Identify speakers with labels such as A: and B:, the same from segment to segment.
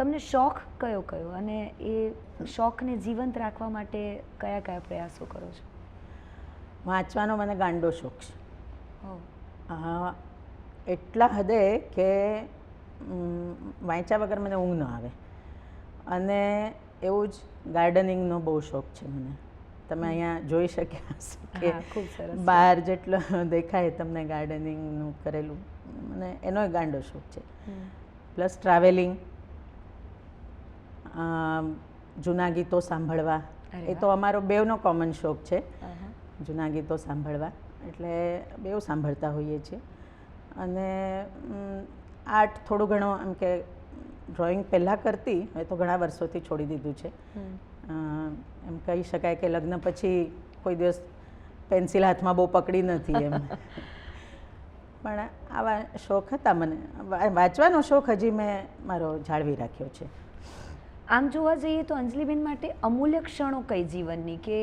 A: તમને શોખ કયો કયો? અને એ શોખને જીવંત રાખવા માટે કયા કયા પ્રયાસો કરો છો?
B: વાંચવાનો મને ગાંડો શોખ છે. એટલા હદે કે વાંચ્યા વગર મને ઊંઘ ન આવે. અને એવું જ ગાર્ડનિંગનો બહુ શોખ છે મને. તમે અહીંયા જોઈ શક્યા કે
A: ખૂબ સરસ
B: બહાર જેટલો દેખાય તમને ગાર્ડનિંગનું કરેલું. મને એનો ગાંડો શોખ છે. Plus travelling. જૂના ગીતો સાંભળવા. એ તો અમારો બેવનો કોમન શોખ છે. જૂના ગીતો સાંભળવા. એટલે બેવ સાંભળતા હોઈએ છીએ. અને આર્ટ થોડું ઘણું એમ કે ડ્રોઈંગ પહેલાં કરતી મેં તો ઘણા વર્ષોથી છોડી દીધું છે. એમ કહી શકાય કે લગ્ન પછી કોઈ દિવસ પેન્સિલ હાથમાં બહુ પકડી નથી એમ. પણ આવા શોખ હતા મને. વાંચવાનો શોખ હજી મેં મારો જાળવી રાખ્યો છે.
A: આમ જોવા જઈએ તો અંજલિબેન માટે અમૂલ્ય ક્ષણો કઈ જીવનની? કે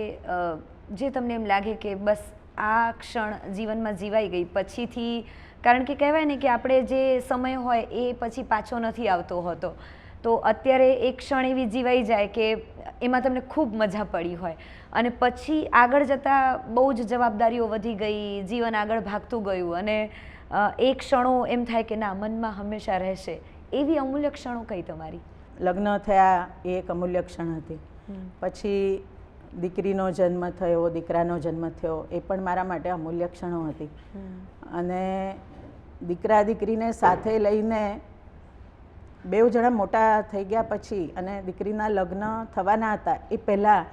A: જે તમને એમ લાગે કે બસ આ ક્ષણ જીવનમાં જીવાઈ ગઈ, પછીથી કારણ કે કહેવાય ને કે આપણે જે સમય હોય એ પછી પાછો નથી આવતો હોતો. તો અત્યારે એક ક્ષણ એવી જીવાઈ જાય કે એમાં તમને ખૂબ મજા પડી હોય. અને પછી આગળ જતાં બહુ જ જવાબદારીઓ વધી ગઈ, જીવન આગળ ભાગતું ગયું અને એ ક્ષણો એમ થાય કે ના, મનમાં હંમેશા રહેશે. એવી અમૂલ્ય ક્ષણો કઈ તમારી?
B: લગ્ન થયા એ એક અમૂલ્ય ક્ષણ હતી. પછી દીકરીનો જન્મ થયો દીકરાનો જન્મ થયો એ પણ મારા માટે અમૂલ્ય ક્ષણો હતી. અને દીકરા દીકરીને સાથે લઈને બે જણા મોટા થઈ ગયા પછી અને દીકરીના લગ્ન થવાના હતા એ પહેલાં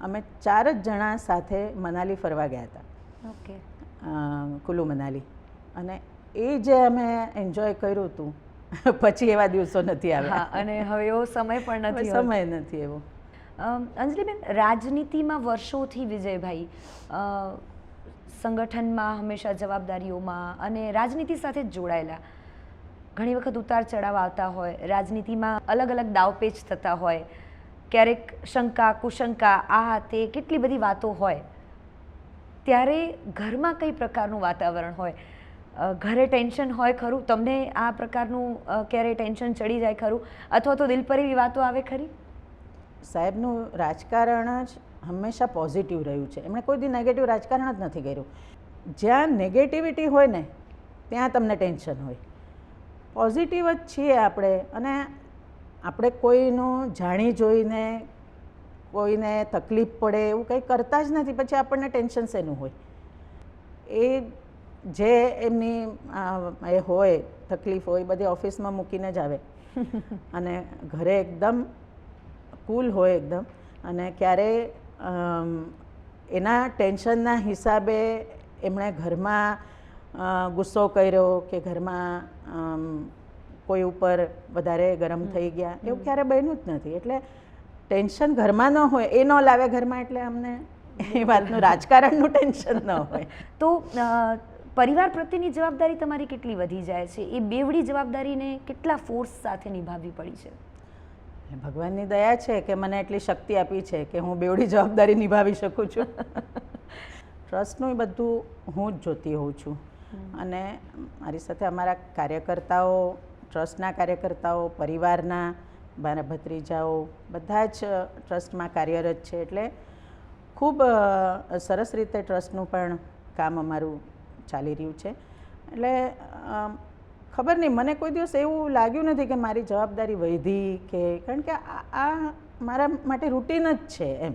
B: અમે ચાર જ જણા સાથે મનાલી ફરવા ગયા હતા.
A: ઓકે.
B: કુલુ મનાલી. અને એ જે અમે એન્જોય કર્યું હતું પછી એવા દિવસો નથી આવ્યા.
A: અને હવે એવો સમય પણ નથી
B: સમય નથી એવો.
A: અંજલિબેન રાજનીતિમાં વર્ષોથી વિજયભાઈ સંગઠનમાં હંમેશા જવાબદારીઓમાં અને રાજનીતિ સાથે જ જોડાયેલા. ઘણી વખત ઉતાર ચડાવ આવતા હોય રાજનીતિમાં અલગ અલગ દાવપેચ થતા હોય ક્યારેક શંકા કુશંકા આ તે કેટલી બધી વાતો હોય. ત્યારે ઘરમાં કઈ પ્રકારનું વાતાવરણ હોય? ઘરે ટેન્શન હોય ખરું? તમને આ પ્રકારનું ક્યારેય ટેન્શન ચડી જાય ખરું? અથવા તો દિલ પર એવી વાતો આવે ખરી?
B: સાહેબનું રાજકારણ જ હંમેશા પોઝિટિવ રહ્યું છે. એમણે કોઈ દી નેગેટિવ રાજકારણ જ નથી કર્યું. જ્યાં નેગેટિવિટી હોય ને, ત્યાં તમને ટેન્શન હોય. પોઝિટિવ જ છીએ આપણે અને આપણે કોઈનું જાણી જોઈને, કોઈને તકલીફ પડે એવું કંઈ કરતા જ નથી. પછી આપણને ટેન્શન શેનું હોય? એ જે એમની એ હોય તકલીફ હોય એ બધી ઓફિસમાં મૂકીને જ આવે. અને ઘરે એકદમ કુલ હોય એકદમ. અને ક્યારે એના ટેન્શનના હિસાબે એમણે ઘરમાં ગુસ્સો કર્યો કે ઘરમાં કોઈ ઉપર વધારે ગરમ થઈ ગયા એવું ક્યારે બન્યું જ નથી. એટલે ટેન્શન ઘરમાં ન હોય એ ન લાવે ઘરમાં એટલે અમને એ વાતનું રાજકારણનું ટેન્શન ન હોય.
A: તો પરિવાર પ્રત્યેની જવાબદારી તમારી કેટલી વધી જાય છે? એ બેવડી જવાબદારીને કેટલા ફોર્સ સાથે નિભાવવી પડી છે?
B: ભગવાનની દયા છે કે મને એટલી શક્તિ આપી છે કે હું બેવડી જવાબદારી નિભાવી શકું છું. ટ્રસ્ટનું બધું હું જ જોતી હોઉં છું. અને મારી સાથે અમારા કાર્યકર્તાઓ ટ્રસ્ટના કાર્યકર્તાઓ પરિવારના મારા ભત્રીજાઓ બધા જ ટ્રસ્ટમાં કાર્યરત છે એટલે ખૂબ સરસ રીતે ટ્રસ્ટનું પણ કામ અમારું ચાલી રહ્યું છે. એટલે ખબર નહીં મને કોઈ દિવસ એવું લાગ્યું નથી કે મારી જવાબદારી વધી કે કારણ કે આ મારા માટે રૂટીન જ છે એમ.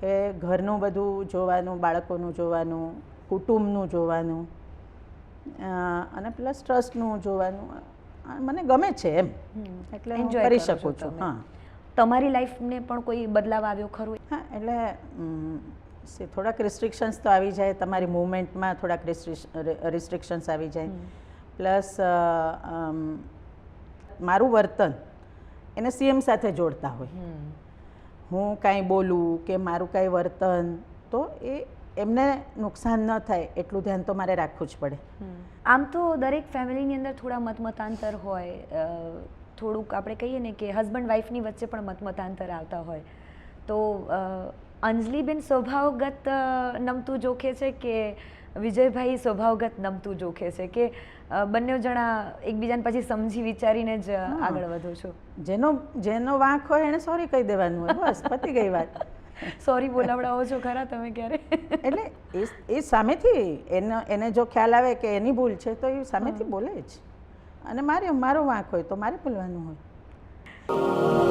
B: કે ઘરનું બધું જોવાનું બાળકોનું જોવાનું કુટુંબનું જોવાનું અને પ્લસ ટ્રસ્ટનું જોવાનું મને ગમે છે એમ. એટલે હું કરી શકું છું હા.
A: તમારી લાઈફને પણ કોઈ બદલાવ આવ્યો ખરો?
B: હા એટલે ઉમ, થોડાક રિસ્ટ્રિક્શન્સ તો આવી જાય તમારી મૂવમેન્ટમાં થોડાક રિસ્ટ્રિક્શન્સ આવી જાય. પ્લસ મારું વર્તન એને સીએમ સાથે જોડતા હોય. હું કાંઈ બોલું કે મારું કાંઈ વર્તન તો એ એમને નુકસાન ન થાય એટલું ધ્યાન તો મારે રાખવું જ પડે.
A: આમ તો દરેક ફેમિલીની અંદર થોડા મતમતાંતર હોય થોડુંક આપણે કહીએ ને કે હસબન્ડ વાઈફની વચ્ચે પણ મતમતાંતર આવતા હોય. તો અંજલિબેન સ્વભાવગત નમતું જોખે છે કે વિજયભાઈ સ્વભાવગત નમતું જોખે છે કે બંને જણા એકબીજાને પછી સમજી વિચારીને જ આગળ વધો છો?
B: જેનો જેનો વાંક હોય એને સોરી કહી દેવાનું હોય બસ પતી ગઈ વાત.
A: સોરી બોલાવડાવો છો ખરા તમે ક્યારે?
B: એટલે એ એ સામેથી એનો એને જો ખ્યાલ આવે કે એની ભૂલ છે તો એ સામેથી બોલે જ. અને મારે મારો વાંક હોય તો મારે બોલવાનું હોય.